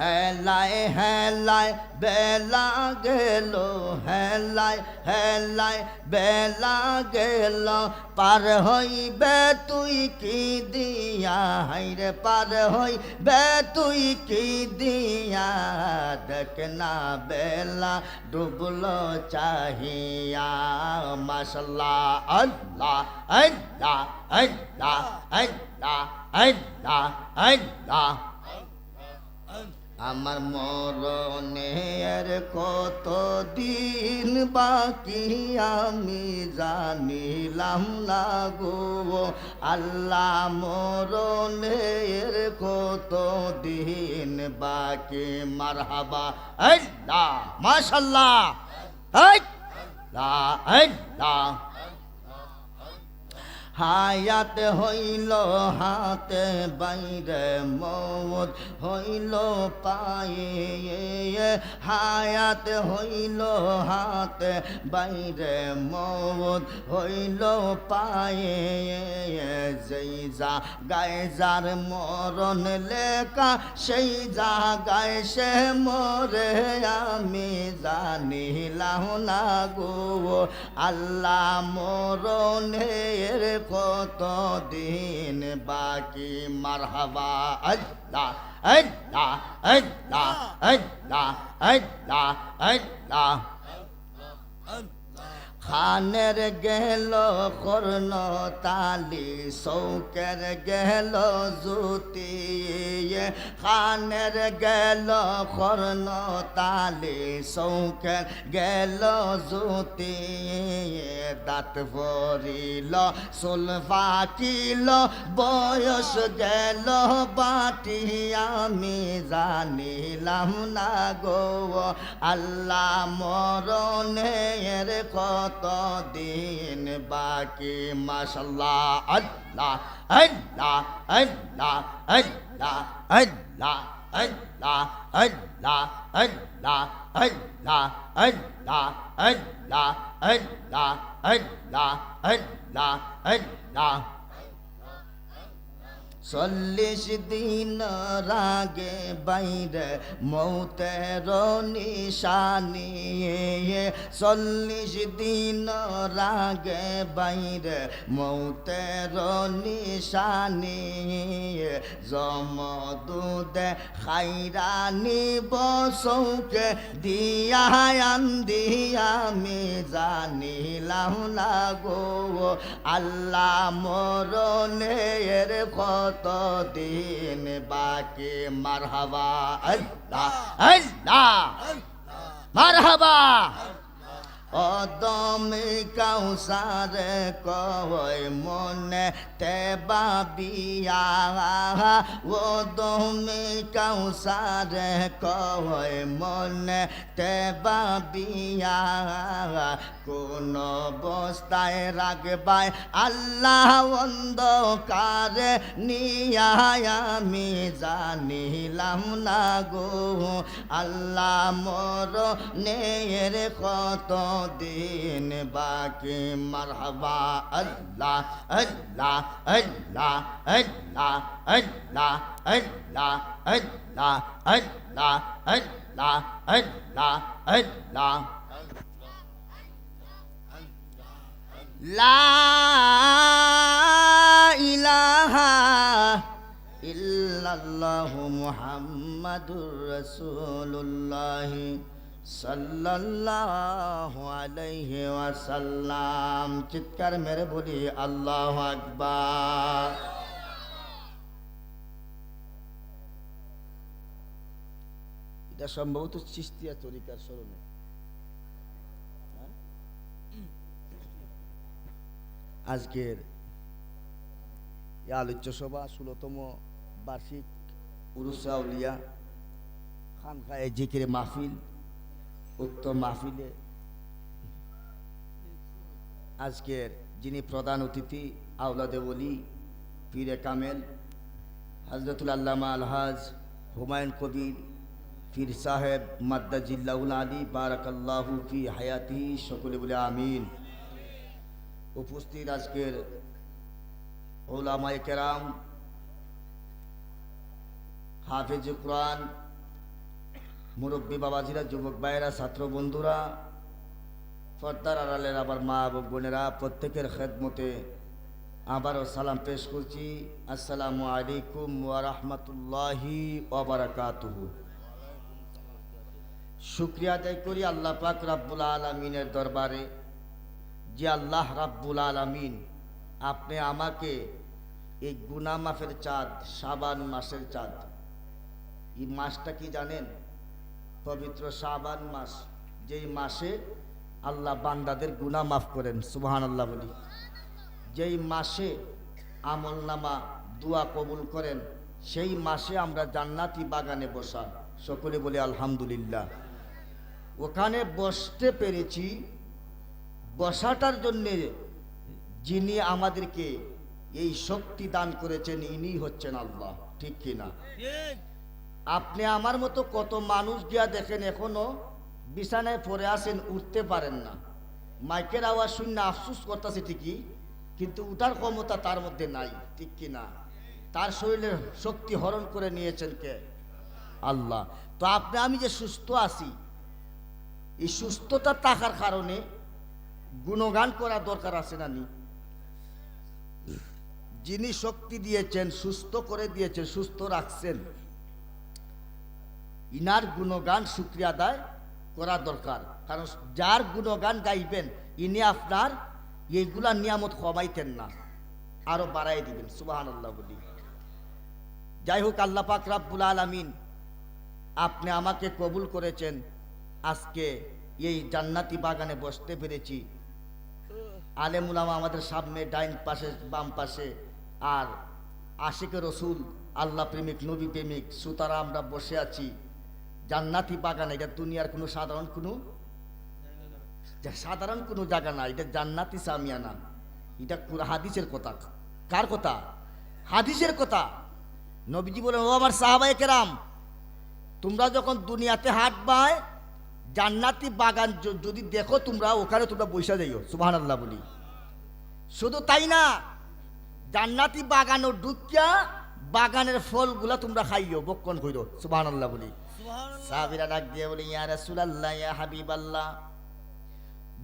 হেলায় হেলায় বেলা গেল হেলায় হেলায় বেলা গেল। পার হইবে তুই কি দিয়া? হাইরে পার হইবে তুই কি দিয়া? দেখ না বেলা ডুবলো চাহিয়া। মাসাল্লাহ আল্লাহ আল্লাহ আল্লাহ আল্লাহ আল্লাহ আল্লাহ। আমার মরণের কত দিন বাকি আমি জানিলাম না গো। আল্লাহ মরণের কত দিন বাকি? মারহাবা। মাশাল্লাহ। হায়াত হইল হাতে বাইরে, মত হইল পায়ে। হায়াত হইল হাতে বাইরে, মত হইল পায়ে। যেই যা গায়ে যার মরণ লেখা, সেই জাগায় সে মরে। আমি জানিলাম না গো, আল্লাহ মরণের কত দিন বাকি? মারহাবা আল্লাহ আল্লাহ আল্লাহ আল্লাহ আল্লাহ আল্লাহ। খানের গেল কর্ণ তালি, শৌকের গেল জুতি খানের গেল কর্ণ তালি, শৌকের গেল জুতি দাঁত ভরিল চুল পাকিল বয়স গেল বাটি। আমি জানিলাম না গো, আল্লাহ মরণের কত দিন বাকি মাসাল্লাহ আল্লাহ আল্লাহ আল্লাহ আল্লাহ আল্লাহ আল্লাহ আল্লাহ আল্লাহ আল্লাহ আল্লাহ আল্লাহ আল্লাহ আল্লাহ আল্লাহ আল্লাহ চল্লিশ দিন রাগে বাইরে মৌতের নিশানি। চল্লিশ দিন রাগে বাইরে মৌতের নিশানি। জম দুদে খাইরানি বসৌকে দিয়া আমি জানিলাম না গো। আল্লাহ মরণের কত দিন বাকি মারহাবা আল্লাহ আল্লাহ মারহাবা। অদমে কাউসার কয় মনে তে বাবিয়া ও দমে কাউসার কয় মনে তে বাবিয়া কোন অবস্থায় রাখবাই আল্লাহ অন্ধকার নিয়ায় আমি জানিলাম না গো। আল্লাহ মর নের কত দিন বাকি মারহাবা আল্লাহ আল্লাহ আল্লাহ আল্লাহ আল্লাহ আল্লাহ আল্লাহ আল্লাহ আল্লাহ আল্লাহ আল্লাহ লা ইলাহা ইল্লাল্লাহু মুহাম্মাদুর রাসূলুল্লাহ সাল্লাল্লাহু আলাইহি ওয়াসাল্লাম। চিৎকার মেরে বলি, আল্লাহু আকবার। এটা সম্ভবত চিস্তিয়া তরিকার স্মরণে। আজকের আলোচ্য সভা ষোলোতম বার্ষিক উরুসাউলিয়া খানখায় জিকিরে মাহফিল উক্ত মাহফিলে। আজকের যিনি প্রধান অতিথি, আওলাদে বলি পীরে কামেল হজরতুল আল্লামা আলহাজ হুমায়ুন কবির ফির সাহেব মাদ্দা জিল্লাউল আলী, বারাকাল্লাহু ফি হায়াতি, সকলে বলে আমিন। উপস্থিত আজকের ওলামায় কেরাম, হাফেজ কোরআন মুরব্বী বাবাজিরা, যুবক ভাইয়েরা, ছাত্র বন্ধুরা, পর্দার আড়ালের আবার মা এবং বোনেরা, প্রত্যেকের খেদমতে আবারও সালাম পেশ করছি। আসসালামু আলাইকুম ওয়া রাহমাতুল্লাহি ওয়া বারাকাতুহু। শুক্রিয়া আদায় করি আল্লাহ পাক রাব্বুল আলমিনের দরবারে যে আল্লাহ রাব্বুল আলমিন আপনি আমাকে এই গুনা মাফের চাঁদ সাবান মাসের চাঁদ, এই মাসটা কি জানেন? পবিত্র সাবান মাস, যেই মাসে আল্লাহ বান্দাদের গুনাহ মাফ করেন সুবহান আল্লাহ বলি। যেই মাসে আমল নামা, দোয়া কবুল করেন, সেই মাসে আমরা জান্নাতি বাগানে বসা সকলে বলি আলহামদুলিল্লাহ। ওখানে বসতে পেরেছি, বসাটার জন্যে যিনি আমাদেরকে এই শক্তি দান করেছেন ইনি হচ্ছেন আল্লাহ, ঠিক কিনা? আপনি আমার মতো কত মানুষ গিয়া দেখেন এখনও, বিছানায় পড়ে আসেন উঠতে পারেন না। মাইকের আওয়াজ শূন্য আফসুস করতেছে ঠিকই, কিন্তু উঠার ক্ষমতা তার মধ্যে নাই, ঠিক কি না? তার শরীরের শক্তি হরণ করে নিয়েছেন কে? আল্লাহ। তো আপনি, আমি যে সুস্থ আছি, এই সুস্থতা থাকার কারণে গুণগান করা দরকার আছে না নি? যিনি শক্তি দিয়েছেন, সুস্থ করে দিয়েছেন, সুস্থ রাখছেন ইনার গুণগান শুক্রিয়া আদায় করা দরকার। কারণ যার গুণগান গাইবেন, ইনি আপনার এইগুলা নিয়ামত কমাইতেন না। আরও বাড়াই দিবেন সুবাহান আল্লাহ বলি। যাই হোক, আল্লাহ পাক রাব্বুল আলামিন আপনি আমাকে কবুল করেছেন। আজকে এই জান্নাতি বাগানে বসতে পেরেছি। আলেমুলামা আমাদের সামনে ডাইন পাশে, বাম পাশে, আর আশিকে রসুল আল্লাহ প্রেমিক, নবী প্রেমিক, সুতারা আমরা বসে আছি। জান্নাতি বাগান, এটা দুনিয়ার কোনো সাধারণ কোনো সাধারণ কোনো জায়গা না, এটা জান্নাতি সামিয়ানা এটা হাদিসের কথা। কার কথা? হাদিসের কথা। নবীজি বলেন, ও আমার সাহাবাই কেরাম, তোমরা যখন দুনিয়াতে হাট বায়, জান্নাতি বাগান যদি দেখো তোমরা, ওখানে তোমরা বৈশা যাইও। সুবাহান আল্লাহ বলি। শুধু তাই না, জান্নাতি বাগানও ঢুকিয়া বাগানের ফলগুলা তোমরা খাইও বক্ষণ কইরো সুবাহান আল্লাহ বলি সাহাবিরা ডাক দিয়ে বলি ইয়া রাসূলুল্লাহ ইয়া হাবিবাল্লাহ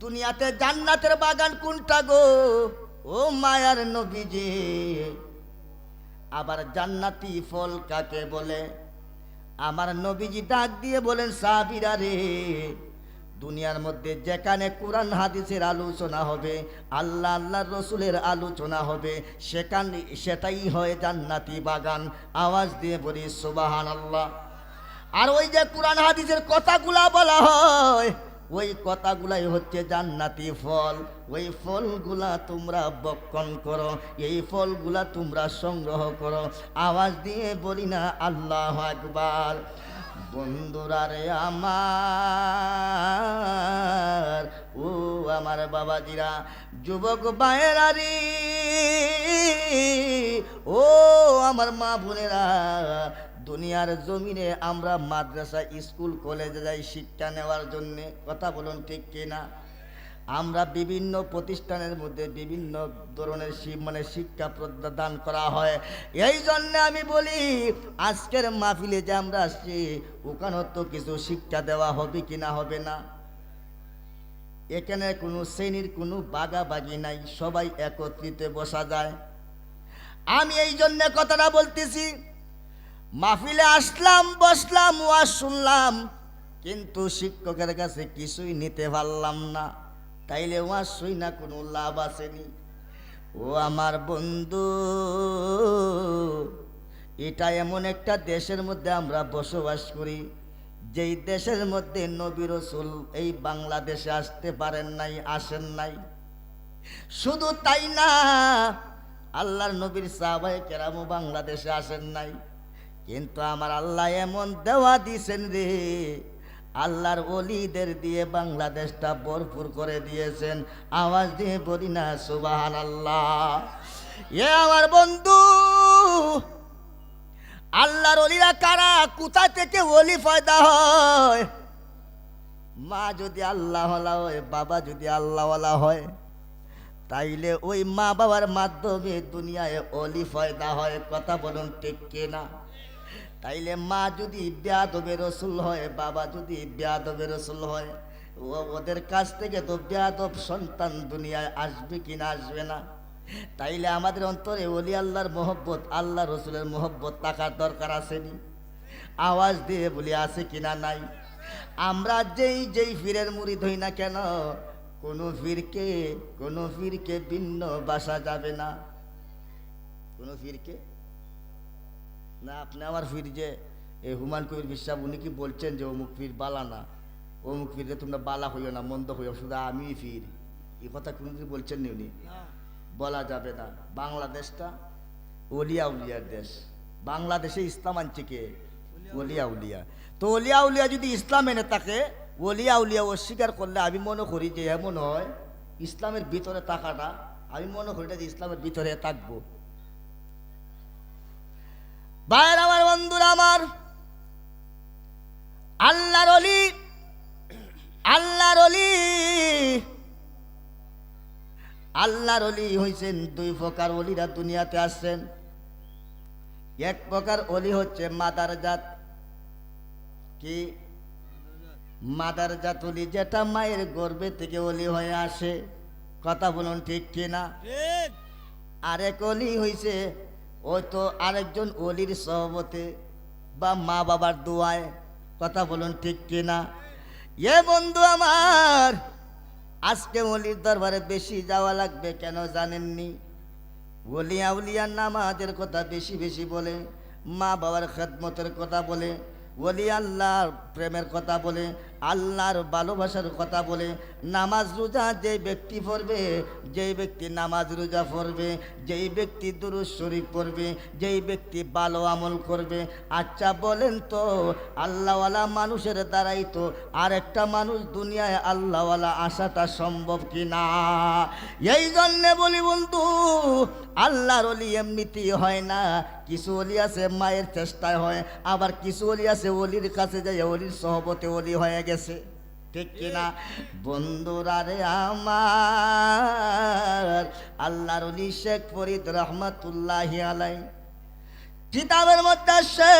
দুনিয়াতে জান্নাতের বাগান কোনটা গো? ও মায়ার নবীজি আবার জান্নাতি ফল কাকে বলে? আমার নবীজি ডাক দিয়ে বলেন সাহাবিরা রে দুনিয়ার মধ্যে যেখানে কোরআন, হাদিসের আলোচনা হবে, আল্লাহ আল্লাহ রসুলের আলোচনা হবে, সেখানে, সেটাই হয় জান্নাতি বাগান। আওয়াজ দিয়ে বলি সুবাহান আল্লাহ আর ওই যে কোরআন, হাদিসের কথাগুলা বলা হয়, ওই কথাগুলাই হচ্ছে জান্নাতি ফল। ওই ফলগুলা তোমরা বক্ষণ করো, এই ফলগুলা তোমরা সংগ্রহ করো। আওয়াজ দিয়ে বলি না, আল্লাহ আকবার। বন্ধুরা রে আমার, ও আমার বাবাজিরা, যুবক বায়েরারি ও আমার মা বোনেরা, দুনিয়ার জমিনে আমরা মাদ্রাসা, স্কুল, কলেজে যাই শিক্ষা নেওয়ার জন্যে, কথা বলুন ঠিক কিনা? আমরা বিভিন্ন প্রতিষ্ঠানের মধ্যে বিভিন্ন ধরনের মানে শিক্ষা প্রদান করা হয়। এই জন্য আমি বলি, আজকের মাহফিলে যে আমরা আসছি ওখানে তো কিছু শিক্ষা দেওয়া হবে কি না হবে না? এখানে কোনো শ্রেণির কোনো বাগাবাগি নাই, সবাই একত্রিত বসা যায়। আমি এই জন্য কথাটা বলতেছি, মাহফিলে আসলাম, বসলাম, ওয়াজ শুনলাম, কিন্তু শিক্ষকের কাছে কিছুই নিতে পারলাম না। তাইলে ওয়াজ শুই না, কোনো লাভ আসেনি। ও আমার বন্ধু, এটা এমন একটা দেশের মধ্যে আমরা বসবাস করি, যেই দেশের মধ্যে নবী রসুল এই বাংলাদেশে আসতে পারেন নাই, আসেন নাই। শুধু তাই না, আল্লাহর নবীর সাহাবাই কেরামও বাংলাদেশে আসেন নাই। কিন্তু আমার আল্লাহ এমন দেওয়া দিছেন রে আল্লাহর অলিদের দিয়ে বাংলাদেশটা ভরপুর করে দিয়েছেন। আওয়াজ দিয়ে বলি না সুবাহান আল্লাহ এ আমার বন্ধু, আল্লাহর অলিরা কারা? কোথা থেকে অলি ফয়দা হয়? মা যদি আল্লাহ হয়, বাবা যদি আল্লাহওয়ালা হয়, তাইলে ওই মা বাবার মাধ্যমে দুনিয়ায় অলি ফয়দা হয়, কথা বলুন ঠিক কিনা? তাইলে মা যদি ব্যাদবে রসুল হয়, বাবা যদি ব্যাদবে রসুল হয়, ও ওদের কাছ থেকে তো ব্যাদব সন্তান দুনিয়ায় আসবে কি না আসবে না? তাইলে আমাদের অন্তরে অলি আল্লাহর মোহব্বত, আল্লাহ রসুলের মোহব্বত থাকার দরকার আসেনি আওয়াজ দিয়ে বলি, আছে কিনা নাই? আমরা যেই যেই ফিরের মুড়ি ধই না কেন, কোনো ফিরকে কোনো ফিরকে ভিন্ন বাসা যাবে না। কোনো ফিরকে? না আপনি আমার ফির যে এই হুমান কবির বিশ্বাস উনি কি বলছেন যে অমুক ফির বালা না? অমুক ফিরে তোমরা বালা হইও না মন্দ হইও শুধু আমি ফির। এই কথা কোনোদিন বলছেন নি উনি? বলা যাবে না। বাংলাদেশটা অলিয়া উলিয়ার দেশ। বাংলাদেশে ইসলাম আনছে কে? অলিয়া উলিয়া। তো অলিয়া উলিয়া যদি ইসলাম এনে থাকে অলিয়া উলিয়া অস্বীকার করলে আমি মনে করি যে এমন হয় ইসলামের ভিতরে থাকাটা আমি মনে করি এটা যে ইসলামের ভিতরে থাকব। ভাইয়ের আমার বন্ধুরা আমার আল্লাহর অলি আল্লাহর অলি আল্লাহর অলি হইছেন দুই প্রকার অলিরা দুনিয়াতে আসছেন। এক প্রকার অলি হচ্ছে মাদার জাত। কি? মাদার জাত অলি যেটা মায়ের গর্ভে থেকে অলি হয়ে আসে। কথা বলুন ঠিক কিনা? আরেক অলি হইছে ওই তো আরেকজন অলির সহবতে বা মা বাবার দোয়ায় কথা বলুন ঠিক কিনা? এ বন্ধু আমার, আজকে অলির দরবারে বেশি যাওয়া লাগবে কেন জানেননি? ওলিয়া উলিয়ার নামাজের কথা বেশি বেশি বলে, মা বাবার খেদমতের কথা বলে, ওলি আল্লাহর প্রেমের কথা বলে আল্লাহর ভালোবাসার কথা বলে নামাজ রোজা যে ব্যক্তি পড়বে যেই ব্যক্তি নামাজ রোজা পড়বে, যেই ব্যক্তি দুরুজ শরীফ পড়বে, যেই ব্যক্তি ভালো আমল করবে। আচ্ছা বলেন তো, আল্লাহওয়ালা মানুষের দ্বারাই তো আর একটা মানুষ দুনিয়ায় আল্লাহওয়ালা আসাটা সম্ভব কি না এই জন্যে বলি বন্ধু, আল্লাহর অলি এমনিতেই হয় না। কিছু অলি আছে মায়ের চেষ্টায় হয়, আবার কিছু অলি আছে অলির কাছে যাই অলির সহবতে অলি হয়ে গেছে। ঠিক কিনা? বন্ধুরা রে আমার আল্লাহর শেখ ফরিদ রহমতুল্লাহ আলাই কিতাবের মধ্যে আসছে